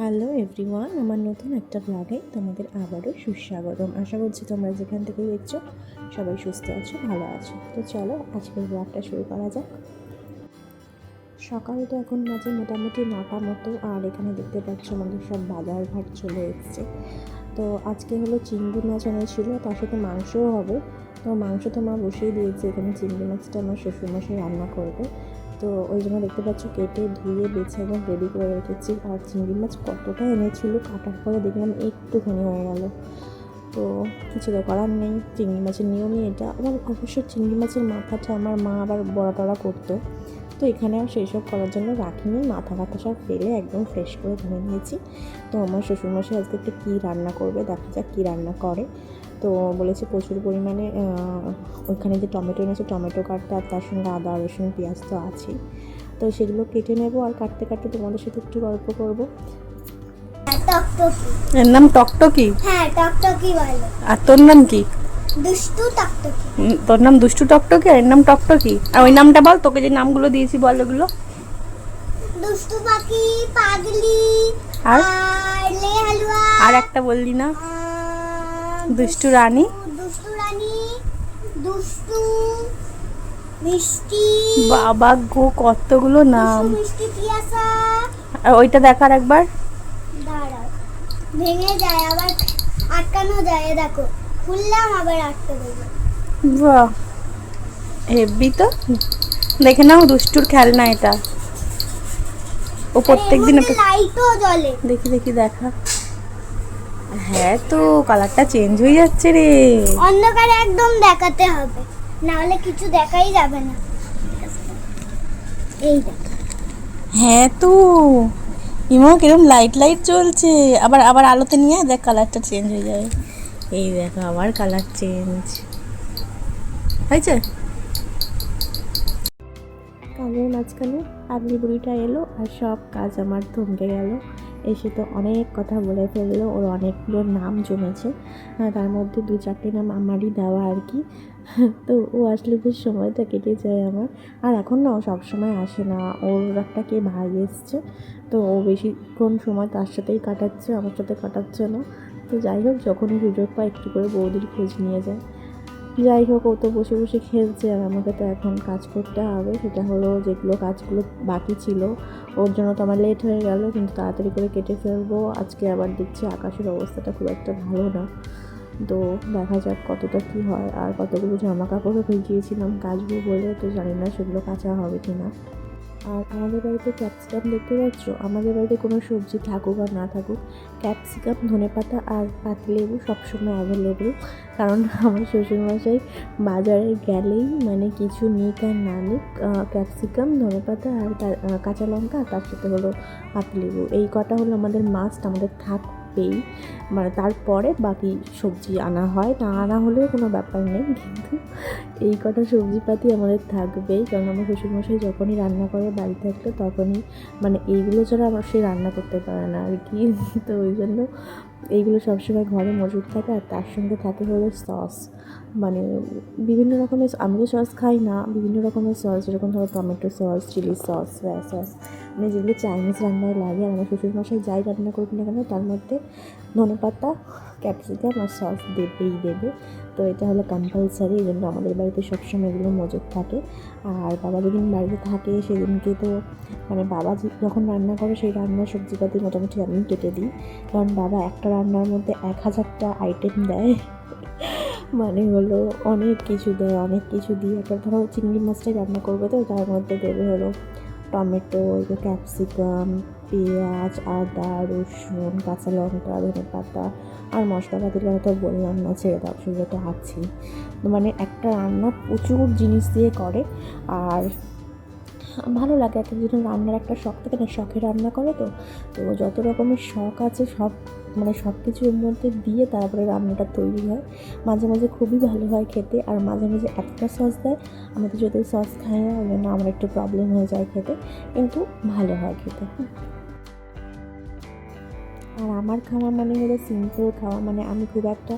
Hello everyone, আমার নতুন একটা ব্লগে তোমাদের আবারও সুস্বাগতম। আশা করছি তোমরা যেখান থেকে দেখছ সবাই সুস্থ আছো, ভালো আছো। তো চলো আজকের ব্লগটা শুরু করা যাক। সকাল তো এখন বাজে মোটামুটি নটা মতো, আর এখানে দেখতে পাচ্ছ আমাদের সব বাজার ঘাট চলে এসছে। তো আজকে হলো চিংড়ি মাছ এনেছিল, তার সাথে মাংসও হবে। তো মাংস তো মা বসিয়ে দিয়েছে, এখানে চিংড়ি মাছটা আমার শ্বশুরমশাই রান্না করবে। তো ওই জন্য দেখতে পাচ্ছ কেটে ধুয়ে, বেছে একদম রেডি করে রেখেছি। আর চিংড়ি মাছ কতটা এনেছিল কাটার পরে দেখলাম একটুখানি হয়ে গেল। তো কিছু তো করার নেই, চিংড়ি মাছের নিয়মই এটা। আবার অবশ্য চিংড়ি মাছের মাথাটা আমার মা আবার বড়া টড়া করতো। তো এখানে আর সেই সব করার জন্য রাখিনি, মাথা কাটা সব ফেলে একদম ফ্রেশ করে ধুয়ে নিয়েছি। তো আমার শ্বশুরমশাই আজকে একটা কী রান্না করবে, দেখা যাক কী রান্না করে। তো বলেছে প্রচুর পরিমাণে ওইখানে যে টমেটো এনেছে টমেটো কাটতে আর তার সঙ্গে আদা রসুন পেঁয়াজ তো আছেই। তো সেগুলো কেটে নেব আর কাটতে কাটতে তোমাদের সাথে একটু গল্প করব। এর নাম টকটকি? হ্যাঁ টকটকি বলে। আর তোর নাম কি? দুষ্টু টকটকি। তোর নাম দুষ্টু টকটকি আর এর নাম টকটকি? আর ওই নামটা বল তোকে যে নামগুলো দিয়েছি বল ওগুলো। দুষ্টু পাখি পাগলি আর? আর লে হালুয়া আর একটা বললি না। দুষ্টু রানী। দুষ্টু রানী দুষ্টু মিষ্টি। বাবা গো কতগুলো নাম। মিষ্টি পিয়াসা। আর ওইটা দেখার একবার। ভেঙে যায় আবার আটকানো যায় দেখো খুললাম আবার আটকে দেবো বাহ হেভি তো। দেখে নাও দুষ্টুর খেলনা এটা। ও প্রত্যেক দিন একটা লাইটও জ্বলে। দেখি দেখি দেখা। হ্যাঁ তো কালারটা চেঞ্জ হয়ে যাচ্ছে রে। অন্ধকারে একদম দেখাতে হবে। না হলে কিছু দেখাই যাবে না। এই দেখ। হ্যাঁ তো। ইমো কিরম লাইট লাইট চলছে। আবার আবার আলোতে নিয়ে দেখ কালারটা চেঞ্জ হয়ে যাবে। এই দেখো আবার কালার চেঞ্জ হয়েছে? কাজের মাঝখানে আগলি বুড়িটা এলো আর সব কাজ আমার থমকে গেল। এসে তো অনেক কথা বলে ফেলল, ওর অনেকগুলো নাম জমেছে। তার মধ্যে দু চারটে নাম আমারই দেওয়া আর কি। তো ও আসলে বেশ সময়টা কেটে যায় আমার। আর এখন না ও সবসময় আসে না। ওর একটা কে ভাই এসছে, তো ও বেশিক্ষণ সময় তার সাথেই কাটাচ্ছে, আমার সাথে কাটাচ্ছে না। তো যাই হোক, যখনই সুযোগ পায় একটু করে বৌদির খোঁজ নিয়ে যায়। যাই হোক, ও তো বসে বসে খেলছে আর আমাকে তো এখন কাজ করতে হবে। সেটা হলো যেগুলো কাজগুলো বাকি ছিল, ওর জন্য তো আমার লেট হয়ে গেল, কিন্তু তাড়াতাড়ি করে কেটে ফেলব। আজকে আবার দেখছি আকাশের অবস্থাটা খুব একটা ভালো না। তো দেখা যাক কতটা কী হয়। আর কতগুলো জামা কাপড়ও ভিজিয়েছিলাম কাচবো বলে, তো জানি না সেগুলো কাঁচা হবে কি না আর আমাদের বাড়িতে ক্যাপসিকাম দেখতে পাচ্ছ? আমাদের বাড়িতে কোনো সবজি থাকুক আর না থাকুক ক্যাপসিকাম ধনেপাতা আর পাতিলেবু সবসময় অ্যাভেলেবেল কারণ আমার শ্বশুরমশাই বাজারে গেলেই মানে কিছু নিক আর না নিক ক্যাপসিকাম ধনেপাতা আর তা- কাঁচা লঙ্কা আর তার সাথে হলো পাতিলেবু এই কটা হলো আমাদের মাস্ট আমাদের থাকবেই। মানে তারপরে বাকি সবজি আনা হয়। না আনা হলেও কোনো ব্যাপার নেই, কিন্তু এই কটা সবজিপাতি আমাদের থাকবেই। কারণ আমার শ্বশুরমশাই যখনই রান্না করে বাড়ি থাকলে তখনই মানে এইগুলো ছাড়া আমার সে রান্না করতে পারে না আর কি। তো ওই জন্য এইগুলো সবসময় ঘরে মজুদ থাকে আর তার সঙ্গে থাকে হলো সস। মানে বিভিন্ন রকমের আমি তো সস খাই না, বিভিন্ন রকমের সস, যেরকম ধরো tomato sauce, chilli sauce soya sauce মানে যেগুলো চাইনিজ রান্নায় লাগে আর আমার শ্বশুরমশাই যাই রান্না করবে না কেন, তার মধ্যে ধনেপাতা ক্যাপসিকাম আর সস দেবেই দেবে। তো এটা হলো কম্পালসারি এই জন্য আমাদের বাড়িতে সবসময় এগুলো মজুদ থাকে। আর বাবা যেদিন বাড়িতে থাকে, সেদিনকে তো মানে বাবা যখন রান্না করে, সেই রান্নার সবজিপাতি মোটামুটি আমি কেটে দিই। কারণ বাবা একটা রান্নার মধ্যে এক হাজারটা আইটেম দেয়। মানে হলো অনেক কিছু দেয়, অনেক কিছু দিয়ে। একটা ধরো চিংড়ি মাছটাই রান্না করবে তো, তার মধ্যে দেবে হলো টমেটো ক্যাপসিকাম, পেঁয়াজ, আদা, রসুন, কাঁচা লঙ্কা, ধনে পাতা আর মশলাপাতির কথা তো বললাম না, ছেড়ে দাও সেগুলো তো আছেই মানে একটা রান্না প্রচুর জিনিস দিয়ে করে আর ভালো লাগে। এক একজনের রান্নার একটা শখ থাকে না, শখে রান্না করে তো তো যত রকমের শখ আছে সব মানে সব কিছুর মধ্যে দিয়ে তারপরে রান্নাটা তৈরি হয়। মাঝে মাঝে খুবই ভালো হয় খেতে আর মাঝে মাঝে একটা সস দেয়। আমাদের তো যদি সস খাই না, ওই জন্য আমার একটু প্রবলেম হয়ে যায় খেতে। কিন্তু ভালো হয় খেতে। আর আমার খাওয়া মানে হলো সিম্পল খাওয়া মানে আমি খুব একটা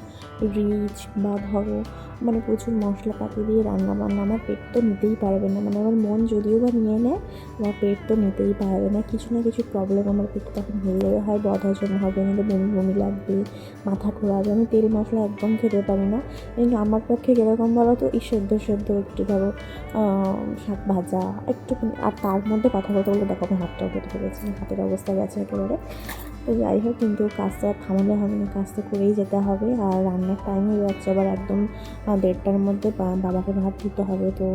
রিচ বা ধরো মানে প্রচুর মশলাপাতি দিয়ে রান্না বান্না, আমার পেট তো নিতেই পারবে না। মানে আমার মন যদিও বা নিয়ে নেয়, আমার পেট তো নিতেই পারবে না। কিছু না কিছু প্রবলেম আমার পেটে তখন হয়ে যাবে হয়, বদহজম হবে, নাহলে বমি বমি লাগবে, মাথা ঘোরাবে আমি তেল মশলা একদম খেতে পারি না। কিন্তু আমার পক্ষে কীরকম বলো তো, এই সেদ্ধ সেদ্ধ একটু ধরো শাক ভাজা একটু আর তার মধ্যে কথা বলতে বলতে দেখো আমি হাতটাও কেটে ফেলেছে, হাতের অবস্থা গেছে একেবারে। তো যাই হোক, কিন্তু কাজটা থামালে হবে না, কাজটা করেই যেতে হবে। আর রান্নার টাইম হয়ে যাচ্ছে আবার একদম দেড়টার মধ্যে বাবাকে ভাত দিতে হবে। তো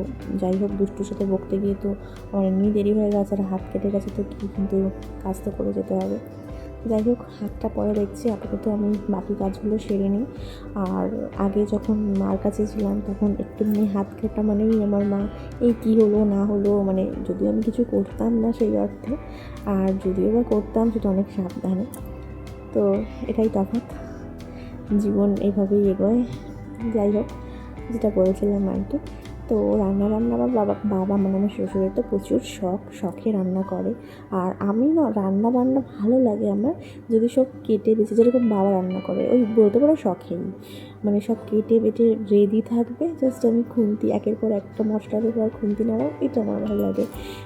যাই হোক, দুষ্টুর সাথে বকতে গিয়ে তো এমনি দেরি হয়ে গেছে আর হাত কেটে গেছে, তো কি কিন্তু কাজ তো করে যেতে হবে। যাই হোক হাতটা পরে দেখছি। আপাতত আমি বাকি কাজগুলো সেরে নিই। আর আগে যখন মার কাছে ছিলাম, তখন একটুখানি হাত কাটা মানেই আমার মা, এই কী হলো, না হলো? মানে যদিও আমি কিছু করতাম না সেই অর্থে, আর যদিও বা করতাম, সেটা অনেক সাবধানে। তো এটাই তফাৎ। জীবন এইভাবেই এগোয়। যাই হোক যেটা বলেছিলাম আর কি। তো রান্না বান্না আমার বাবা বাবা মানে আমার শ্বশুরের তো প্রচুর শখ, শখে রান্না করে। আর আমি না রান্না বান্না ভালো লাগে আমার যদি সব কেটে বেছে, যেরকম বাবা রান্না করে, ওই বলতে পারো শখেই। মানে সব কেটে বেটে রেডি থাকবে জাস্ট আমি খুন্তি, একের পর একটা মশলা দেবো আর খুন্তি নাড়াও, এটা আমার ভালো লাগে।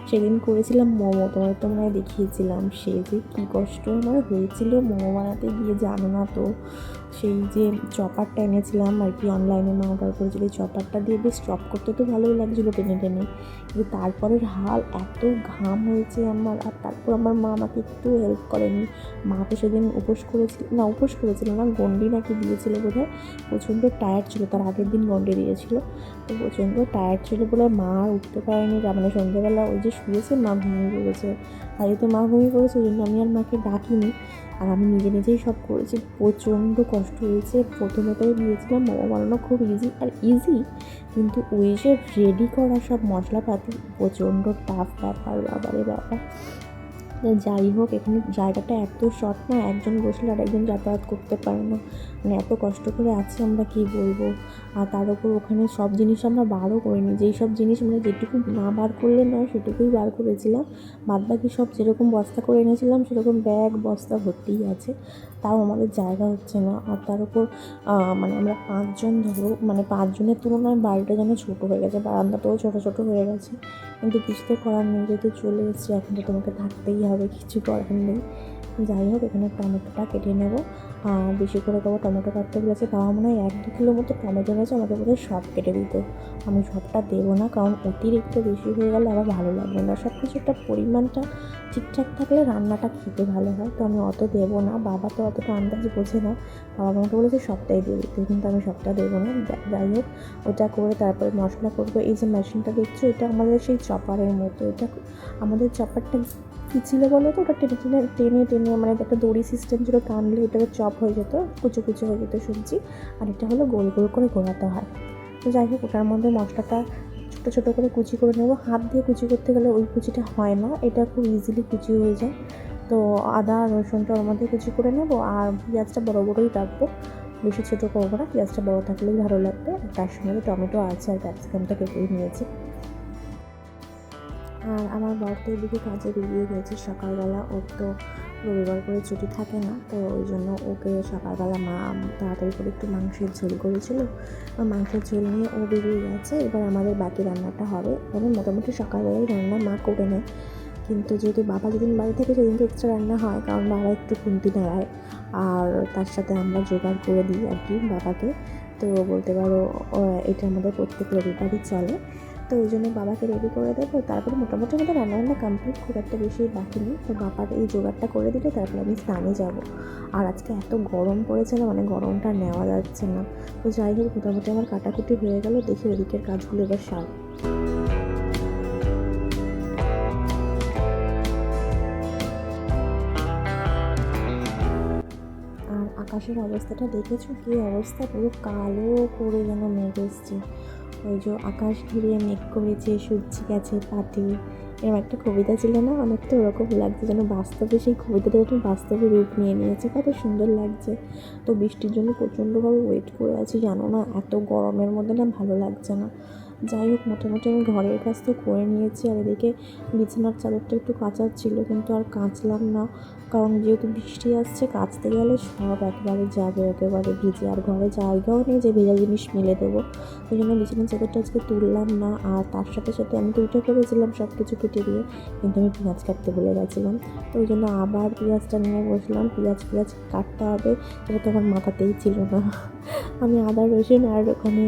সেদিন করেছিলাম মোমো তোমার তো মনে দেখিয়েছিলাম সে যে কী কষ্ট আমার হয়েছিল মোমো বানাতে গিয়ে, জানো না তো। সেই যে চপারটা এনেছিলাম আর কি অনলাইনে মা অর্ডার করেছিল চপারটা দিয়ে বেশ চপ করতে তো ভালোই লাগছিল টেনে টেনে। কিন্তু তারপরের হাল এত ঘাম হয়েছে আমার, আর তারপর আমার মা আমাকে একটু হেল্প করেনি। মা তো সেদিন উপোস করেছিল, না উপোস করেছিল না গন্ডি নাকি দিয়েছিল বোধহয়। প্রচণ্ড টায়ার্ড ছিল, তার আগের দিন গন্ডি দিয়েছিল। তো প্রচণ্ড টায়ার্ড ছিল বলে মা উঠতে পারেনি মানে সন্ধ্যেবেলা ওই যে শুয়েছে, মা ঘুমিয়ে পড়েছে। আর এই তো মা ঘুমিয়ে পড়েছে, ওই জন্য আমি আর মাকে ডাকিনি। আর আমি নিজে নিজেই সব করেছি, প্রচণ্ড কষ্ট হয়েছে। প্রথমে তো দিয়েছিলাম মোমো বানানো খুব ইজি আর ইজি কিন্তু ওই যে রেডি করা সব মশলাপাতি, প্রচণ্ড টাফ ব্যাপার, বাবারে বাবা। যাই হোক, এখানে জায়গাটা এত শর্ট না, একজন বসলে আর একজন যাতায়াত করতে পারে না। মানে এত কষ্ট করে আছে আমরা, কি বলব? আর তার উপর ওখানে সব জিনিস আমরা বারও করিনি। যেই সব জিনিস আমরা যেটুকু না বার করলে নয়, সেটুকুই বার করেছিলাম। বাদ বাকি সব যেরকম বস্তা করে এনেছিলাম, সেরকম ব্যাগ, বস্তা ভর্তিই আছে। তাও আমাদের জায়গা হচ্ছে না। আর তার উপর মানে আমরা পাঁচজন ধরো মানে পাঁচজনের তুলনায় বাড়িটা যেন ছোটো হয়ে গেছে, বারান্দাটাও ছোটো ছোটো হয়ে গেছে। কিন্তু কিছু তো করার নেই, যেহেতু চলে এসেছি, এখন তো তোমাকে থাকতেই হবে, কিছু করার নেই। যাই হোক, এখানে টমেটোটা কেটে নেব। আর বেশি করে দেবো টমেটো কাটতে বলেছে তাও মনে হয় এক দু কিলো মতো টমেটো রয়েছে, আমাকে বোধহয় সব কেটে দিতে। আমি সবটা দেবো না, কারণ অতিরিক্ত বেশি হয়ে গেলে আবার ভালো লাগবে না। সব কিছু একটা পরিমাণটা ঠিকঠাক থাকলে রান্নাটা খেতে ভালো হয়, তো আমি অত দেবো না। বাবা তো অতটা আন্দাজ বোঝে না, বাবা আমাকে বলেছে সবটাই দিয়ে দিতে কিন্তু আমি সবটা দেবো না। যাই হোক, ওটা করে তারপরে মশলা করব। এই যে মেশিনটা দেখছ, এটা আমাদের সেই চপারের মতো, এটা আমাদের চপারটা কী ছিল বলো তো? ওটা টেনে টেনে টেনে টেনে মানে একটা দড়ি সিস্টেম ছিল টানলে ওটাকে চপ হয়ে যেত, কুচো কুচো হয়ে যেত সবজি আর এটা হলো গোল গোল করে ঘোরাতে হয়। তো যাই হোক, ওটার মধ্যে মশলাটা ছোটো ছোটো করে কুচি করে নেব। হাত দিয়ে কুচি করতে গেলে ওই কুচিটা হয় না, এটা খুব ইজিলি কুচি হয়ে যায়। তো আদা, রসুনটা ওর মধ্যে কুচি করে নেব আর পেঁয়াজটা বড়ো বড়োই রাখব। বেশি ছোটো করব না, পেঁয়াজটা বড়ো থাকলেই ভালো লাগবে। তার সঙ্গে টমেটো আছে আর ক্যাপসিকামটা কেটেই নিয়েছি। আর আমার বর তো এদিকে কাজে বেরিয়ে গেছে সকালবেলা ওর তো রবিবার করে ছুটি থাকে না, তো ওই জন্য ওকে সকালবেলা মা তাড়াতাড়ি করে একটু মাংসের ঝোল করেছিল। মাংসের ঝোল নিয়ে ও বেরিয়ে গেছে। এবার আমাদের বাকি রান্নাটা হবে। মানে মোটামুটি সকালবেলাই রান্না মা করে নেয়। কিন্তু যেহেতু বাবা যেদিন বাড়ি থাকে সেদিন তো এক্সট্রা রান্না হয়, কারণ বাবা একটু খুন্তি নাড়ায়। আর তার সাথে আমরা জোগাড় করে দিই আর কি বাবাকে। তো বলতে পারো এটা আমাদের প্রত্যেক রবিবারই চলে। তো ওই জন্য বাবাকে রেডি করে দেবো। তারপরে মোটামুটি আমাদের রান্নাবান্না কমপ্লিট খুব একটা বেশি বাকি নেই। তো বাবার এই জোগাড়টা করে দিলে তারপরে আমি স্নানে যাব। আর আজকে এত গরম পড়েছে না মানে গরমটা নেওয়া যাচ্ছে না। তো যাই হোক, মোটামুটি আমার কাটাকুটি হয়ে গেল, দেখি ওদিকের কাজগুলো এবার সার। আকাশের অবস্থাটা দেখেছ? কী অবস্থা? পুরো কালো করে যেন মেঘ এসছে। ওই যে আকাশ ঘিরে মেঘ করেছে, সূর্য গেছে পাটে এরকম একটা কবিতা ছিল না? অনেকটা ওরকম লাগছে যেন বাস্তবে সেই কবিতাটা যেন বাস্তবে রূপ নিয়ে নিয়েছে। কত সুন্দর লাগছে। তো বৃষ্টির জন্য প্রচণ্ডভাবে ওয়েট করে আছি, জানো না? এত গরমের মধ্যে না ভালো লাগছে না। যাই হোক, মোটামুটি আমি ঘরের কাজ তো করে নিয়েছি। আর এদিকে বিছানার চাদরটা একটু কাঁচার ছিল, কিন্তু আর কাচলাম না। কারণ যেহেতু বৃষ্টি আসছে, কাচতে গেলে সব একবারে যাবে, একেবারে ভিজে। আর ঘরে জায়গাও নেই যে ভেজা জিনিস মেলে দেবো। ওই জন্য বিছানার চাদরটা আজকে তুললাম না। আর তার সাথে সাথে আমি তো উঠে পড়েছিলাম সব কিছু কেটে দিয়ে, কিন্তু আমি পেঁয়াজ কাটতে ভুলে গেছিলাম। তো ওই জন্য আবার পেঁয়াজটা নিয়ে বসলাম। পেঁয়াজ পেঁয়াজ কাটতে হবে। এটা তো আমার মাথাতেই ছিল না। আমি আদা রসুন আর ওখানে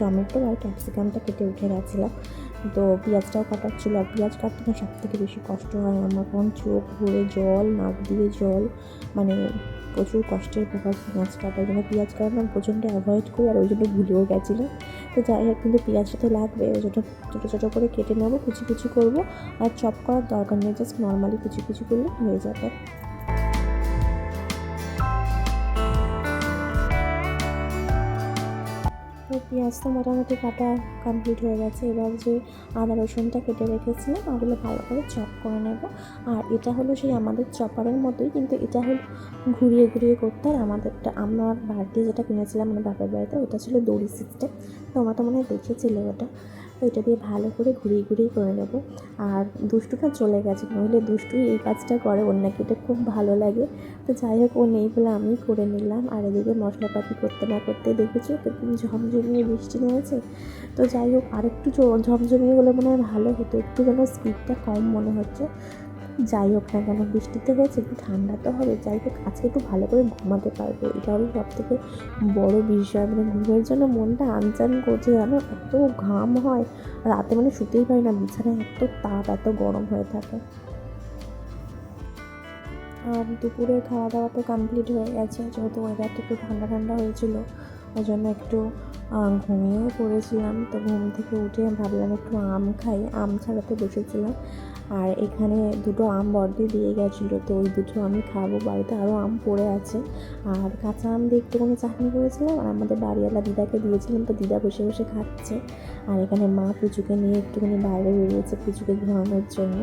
টমেটো আর ক্যাপসিকামটা কেটে উঠে গেছিলাম। তো পেঁয়াজটাও কাটার ছিল। আর পেঁয়াজ কাটতে না সব থেকে বেশি কষ্ট হয় আমার কারণ চোখ ভরে জল, নাক দিয়ে জল মানে প্রচুর কষ্টের ব্যাপার পেঁয়াজ কাটার জন্য। পেঁয়াজ কাটানো প্রচণ্ড অ্যাভয়েড করি আর ওই জন্য ভুলেও গেছিলাম। তো যাই হোক, কিন্তু পেঁয়াজটা তো লাগবে, ওই জন্য ছোটো ছোটো করে কেটে নেব, কুচি কুচি করব। আর চপ করার দরকার নেই জাস্ট নর্মালি কুচি কুচি করলে হয়ে যাবে। পেঁয়াজ তো মোটামুটি কাটা কমপ্লিট হয়ে গেছে। এবার যে আদা রসুনটা কেটে রেখেছিলাম, ওগুলো ভালো করে চপ করে নেব। আর এটা হলো সেই আমাদের চপারের মতোই, কিন্তু এটা হলো ঘুরিয়ে ঘুরিয়ে করতে আর আমাদেরটা। আমার বাড়িতে যেটা কিনেছিলাম মানে বাপের বাড়িতে, ওটা ছিল দড়ি সিস্টেম তোমরা তো মনে হয় দেখেছিলে ওটা। তো এটা দিয়ে ভালো করে ঘুরিয়ে ঘুরিয়ে করে নেব। আর দুষ্টুটা চলে গেছে, নইলে দুষ্টুই এই কাজটা করে, ওর নাকি এটা খুব ভালো লাগে। তো যাই হোক, ও নেই বলে আমি করে নিলাম। আর এদিকে মশলাপাতি করতে না করতে দেখেছ কীরকম ঝমঝমিয়ে বৃষ্টি নিয়েছে তো যাই হোক, আরেকটু ঝমঝমিয়ে হলে মনে হয় ভালো হতো, একটু যেন স্পিডটা কম মনে হচ্ছে। যাই হোক না কেন, বৃষ্টিতে হয়েছে, একটু ঠান্ডা তো হবে। যাই হোক, আজকে একটু ভালো করে ঘুমাতে পারব। এটা হলো সব থেকে বড়ো বিষয়। মানে ঘুমের জন্য মনটা আনচান করছে জানো এত ঘাম হয়। রাতে মানে শুতেই পারি না, বিছানায় এত তাপ, এত গরম হয়ে থাকে। আর দুপুরে খাওয়া দাওয়া তো কমপ্লিট হয়ে গেছে। যেহেতু ওয়েদারটা একটু ঠান্ডা ঠান্ডা হয়েছিল, ওই জন্য একটু ঘুমিয়েও পড়েছিলাম। তো ঘুম থেকে উঠে ভাবলাম একটু আম খাই। আম ছাড়াতে বসেছিলাম। আর এখানে দুটো আম বর্দি দিয়ে গেছিল, তো ওই দুটো আমি খাব। বাড়িতে আরও আম পড়ে আছে। আর কাঁচা আম দিয়ে একটুখানি চাটনি করেছিলাম, আর আমাদের বাড়িওয়ালা দিদাকে দিয়েছিলাম তো দিদা বসে বসে খাচ্ছে। আর এখানে মা পুচুকে নিয়ে একটুখানি বাইরে বেরিয়েছে পুচুকে ঘোরানোর জন্য।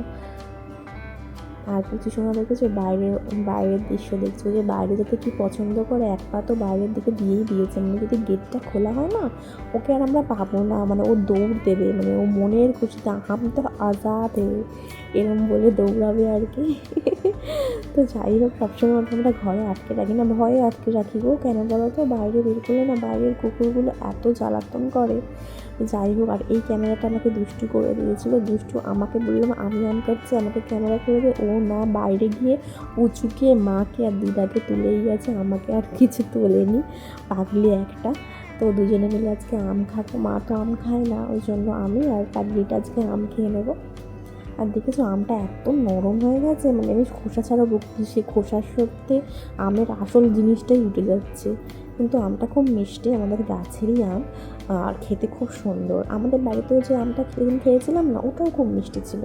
আর কিছু সময় দেখেছ বাইরের বাইরের দৃশ্য দেখছ যে বাইরে যেতে কি পছন্দ করে, এক পা তো বাইরের দিকে দিয়েই দিয়েছে। মানে যদি গেটটা খোলা হয় না, ওকে আর আমরা পাবো না। মানে ও দৌড় দেবে মানে ও মনের খুশিতে, আম তো আজাদ হে। এরম বলে দৌড়াবে আর কি। তো যাই হোক, সবসময় আমরা ঘরে আটকে রাখি না। ভয়ে আটকে রাখি গো। কেন বলো তো? বাইরে বের করলে না বাইরের কুকুরগুলো এত জ্বালাতন করে। যাই হোক, আর এই ক্যামেরাটা আমাকে দুষ্টু করে দিয়েছিল। দুষ্টু আমাকে বললাম আমি অন করছি আমাকে ক্যামেরা করে দে। ও না, বাইরে গিয়ে উঁচুকে মাকে আর দিদাকে তুলেই গেছে। আমাকে আর কিছু তোলেনি, পাগলি একটা। তো দুজনে মিলে আজকে আম খাব। মা তো আম খায় না, ওই জন্য আমি আর পাগলিটা আজকে আম খেয়ে নেব। আর দেখেছ, আমটা এত নরম হয়ে গেছে মানে আমি খোসা ছাড়া বকছি সে খোসার সত্যি আমের আসল জিনিসটাই উঠে যাচ্ছে। কিন্তু আমটা খুব মিষ্টি, আমাদের গাছেরই আম, আর খেতে খুব সুন্দর। আমাদের বাড়িতেও যে আমটা সেদিন খেয়েছিলাম না, ওটাও খুব মিষ্টি ছিল।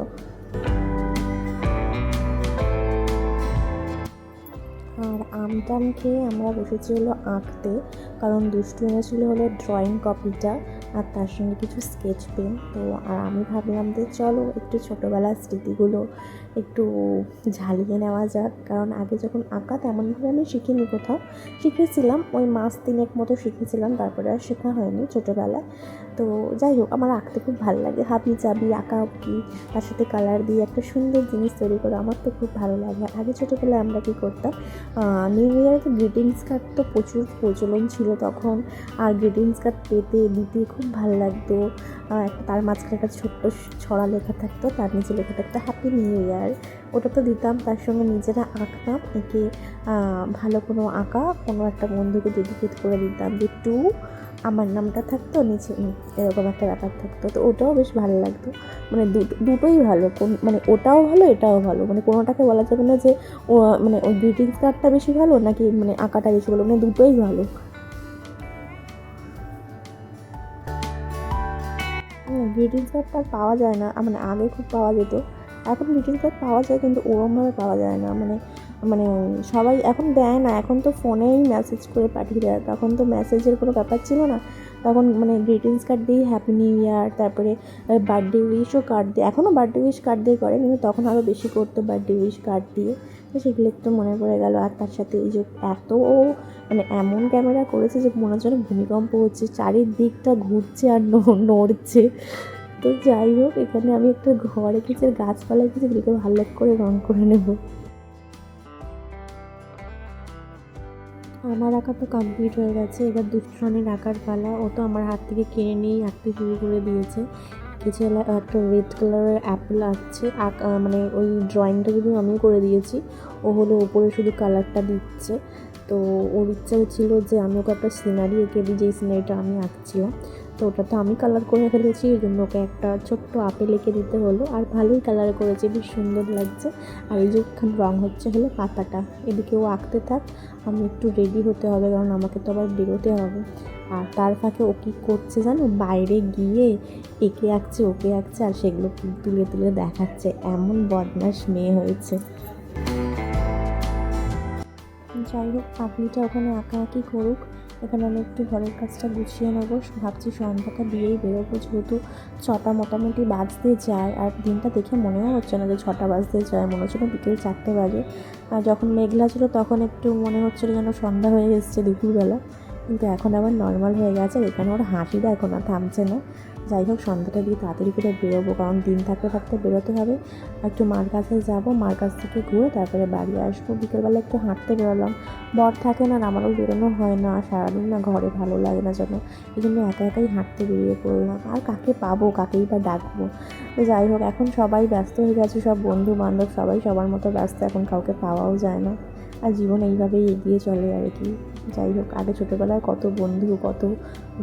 আর আম টাম খেয়ে আমরা বসেছি হলো আঁকতে, কারণ দুষ্টু এনেছিল হলো ড্রয়িং কপিটা আর তার সঙ্গে কিছু স্কেচ পেন তো আর আমি ভাবলাম যে চলো একটু ছোটোবেলার স্মৃতিগুলো একটু ঝালিয়ে নেওয়া যাক। কারণ আগে যখন আঁকা তেমনভাবে আমি শিখিনি কোথাও। শিখেছিলাম, ওই মাস তিনেক মতো শিখেছিলাম, তারপরে আর শেখা হয়নি ছোটোবেলায়। তো যাই হোক, আমার আঁকতে খুব ভালো লাগে। হাবি চাবি আঁকা আঁকি, তার সাথে কালার দিয়ে একটা সুন্দর জিনিস তৈরি করা আমার তো খুব ভালো লাগে। আগে ছোটোবেলায় আমরা কী করতাম নিউ ইয়ারে তো গ্রিটিংস কার্ড তো প্রচুর প্রচলন ছিল তখন। আর গ্রিটিংস কার্ড পেতে, দিতে খুব ভালো লাগতো। একটা তার মাঝখানে একটা ছোট্ট ছড়া লেখা থাকতো, তার নিচে লেখা থাকতো হ্যাপি নিউ ইয়ার ওটা তো দিতাম, তার সঙ্গে নিজেরা আঁকতাম, এঁকে ভালো কোনো আঁকা, কোনো একটা বন্ধুকে ডেডিকেট করে দিতাম যে টু আমার নামটা থাকতো, নিচে এরকম একটা ব্যাপার থাকতো। তো ওটাও বেশ ভালো লাগতো। মানে দুটো দুটোই ভালো। কোন মানে ওটাও ভালো, এটাও ভালো। মানে কোনোটাকে বলা যাবে না যে, ও মানে ওই গ্রিটিংস কার্ডটা বেশি ভালো, নাকি মানে আঁকাটা বেশি ভালো? মানে দুটোই ভালো। গ্রিটিংস কার্ডটা পাওয়া যায় না। মানে আগে খুব পাওয়া যেত। এখন গ্রিটিংস কার্ড পাওয়া যায়, কিন্তু ওরমভাবে পাওয়া যায় না। মানে মানে সবাই এখন দেয় না, এখন তো ফোনেই মেসেজ করে পাঠিয়ে দেয়। তখন তো মেসেজের কোনো ব্যাপার ছিল না। তখন মানে গ্রিটিংস কার্ড দিয়ে হ্যাপি নিউ ইয়ার তারপরে বার্থডে উইশও কার্ড দিয়ে, এখনও বার্থডে উইশ কার্ড দিয়ে করে, কিন্তু তখন আরও বেশি করতো বার্থডে উইশ কার্ড দিয়ে। তো সেগুলো একটু মনে পড়ে গেল। আর তার সাথে এই যে এত মানে এমন ক্যামেরা করেছে যে মনে হচ্ছে ভূমিকম্প হচ্ছে, চারিদিকটা ঘুরছে আর নড়ছে। তো যাই হোক, এখানে আমি একটা ঘর আর গাছপালা এঁকেছি এগুলোকে ভালো করে রং করে নেব। আমার আঁকা তো কমপ্লিট হয়ে গেছে। এবার দুষ্টনের আঁকার পালা, ও তো আমার হাত থেকে কিনে নিয়েই আঁকতে শুরু করে দিয়েছে। কিছু একটা রেড কালারের অ্যাপেল আঁকছে আঁকা মানে ওই ড্রয়িংটা কিন্তু আমিও করে দিয়েছি, ও হলো ওপরে শুধু কালারটা দিচ্ছে। তো ওর ইচ্ছা ছিল যে আমি ওকে একটা সিনারি এঁকে দিই, যেই সিনারিটা আমি আঁকছিলাম। তো ওটা তো আমি কালার করে ফেলেছি, এই জন্য ওকে একটা ছোট্ট আপেল এঁকে দিতে হলো। আর ভালোই কালার করেছে, বেশ সুন্দর লাগছে। আর এই যে রং হচ্ছে হলো পাতাটা, এদিকে ও আঁকতে থাক, আমি একটু রেডি হতে হবে, কারণ আমাকে তো আবার বেরোতে হবে। আর তার ফাঁকে ও কী করছে জানো? বাইরে গিয়ে একে আঁকছে, ওকে আঁকছে, আর সেগুলো তুলে তুলে দেখাচ্ছে। এমন বদমাস মেয়ে হয়েছে। যাই হোক আপনিটা ওখানে আঁকাআঁকি করুক। এখানে আমি একটু ঘরের কাজটা গুছিয়ে নেব। ভাবছি সন্ধ্যাটা দিয়েই বেরোবো, যেহেতু ছটা মোটামুটি বাজতে যায় আর দিনটা দেখে মনেও হচ্ছে না যে ছটা বাজতে যায়, মনে হচ্ছে না বিকেল চারটে বাজে। আর যখন মেঘলা ছিল তখন একটু মনে হচ্ছিল যেন সন্ধ্যা হয়ে এসছে দুপুরবেলা, কিন্তু এখন আবার নর্মাল হয়ে গেছে, এখানে ওর হাসিটা এখন আর থামছে না। যাই হোক, সন্ধ্যাটা দিয়ে তাড়াতাড়ি করে বেরোবো, কারণ দিন থাকতে থাকতে বেরোতে হবে। একটু মার কাছে যাব, মার কাছ থেকে ঘুরে তারপরে বাড়ি আসব। বিকেলবেলা একটু হাঁটতে বেরোলাম। বর থাকে না আমারও বেরোনো হয় না, সারাদিন না ঘরে ভালো লাগে না যেন। এই জন্য একা একাই হাঁটতে বেরিয়ে পড়লাম। আর কাকে পাবো, কাকেই বা ডাকবো? তো যাই হোক, এখন সবাই ব্যস্ত হয়ে গেছে, সব বন্ধু বান্ধব সবাই সবার মতো ব্যস্ত, এখন কাউকে পাওয়াও যায় না। আর জীবন এইভাবেই এগিয়ে চলে আর কি। যাই হোক, আগে ছোটোবেলায় কত বন্ধু, কত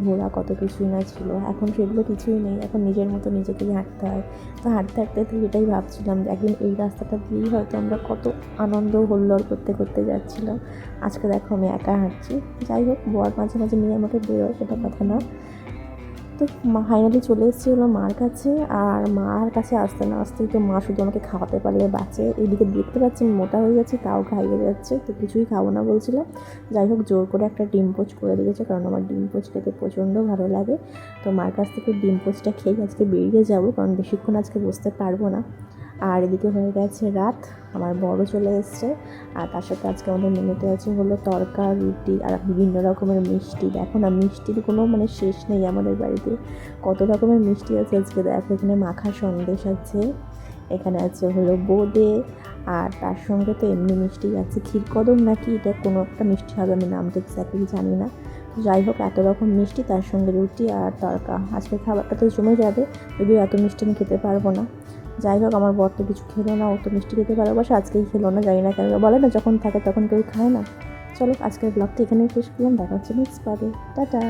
ঘোরা কত কিছুই না ছিল। এখন সেগুলো কিছুই নেই। এখন নিজের মতো নিজেকেই হাঁটতে হয়। তো হাঁটতে হাঁটতে তো এটাই ভাবছিলাম যে একদিন এই রাস্তাটা দিয়েই হয়তো আমরা কত আনন্দ হল্লোড় করতে করতে যাচ্ছিলাম। আজকে দেখো আমি একা হাঁটছি। যাই হোক, বর মাঝে মাঝে নিয়ে আমাকে বেরোয় সেটা কথা না। তো ফাইনালি চলে এসেছি হলো মার কাছে আর মার কাছে আসতে না আসতেই তো মা শুধু আমাকে খাওয়াতে পারলে বাঁচে। এদিকে দেখতে পাচ্ছি মোটা হয়ে যাচ্ছে তাও খাইয়ে যাচ্ছে, তো কিছুই খাব না বলছিলাম যাই হোক, জোর করে একটা ডিম পোচ করে দিয়েছে কারণ আমার ডিম পোচ খেতে প্রচণ্ড ভালো লাগে। তো মার কাছ থেকে ডিম পোচটা খেয়ে আজকে বেরিয়ে যাব কারণ বেশিক্ষণ আজকে বসতে পারব না। আর এদিকে হয়ে গেছে রাত, আমার বড় চলে এসছে। আর তার সাথে আজকে আমাদের মেনুতে আছে হলো তরকা, রুটি আর বিভিন্ন রকমের মিষ্টি। দেখো না, মিষ্টির কোনো মানে শেষ নেই আমাদের বাড়িতে। কত রকমের মিষ্টি আছে আজকে দেখো, এখানে মাখা সন্দেশ আছে, এখানে আছে হলো বোঁদে, আর তার সঙ্গে তো এমনি মিষ্টি আছে। ক্ষীরকদম নাকি এটা কোনো একটা মিষ্টি হবে আমি নামটা এক্স্যাক্টলি জানি না। যাই হোক, এত রকম মিষ্টি, তার সঙ্গে রুটি আর তরকা। আজকের খাবারটা তো জমে যাবে, যদিও এত মিষ্টি আমি খেতে পারব না। যাই হোক, আমার বর তো কিছু খেলো না, ও তো মিষ্টি খেতে ভালোবাসে, আজকেই খেলো না, জানি না কেন। বলে না, যখন থাকে তখন কেউ খায় না। চলো, আজকের ব্লগটা এখানেই শেষ করলাম, দেখা হচ্ছে নেক্সট পাবে টাটা!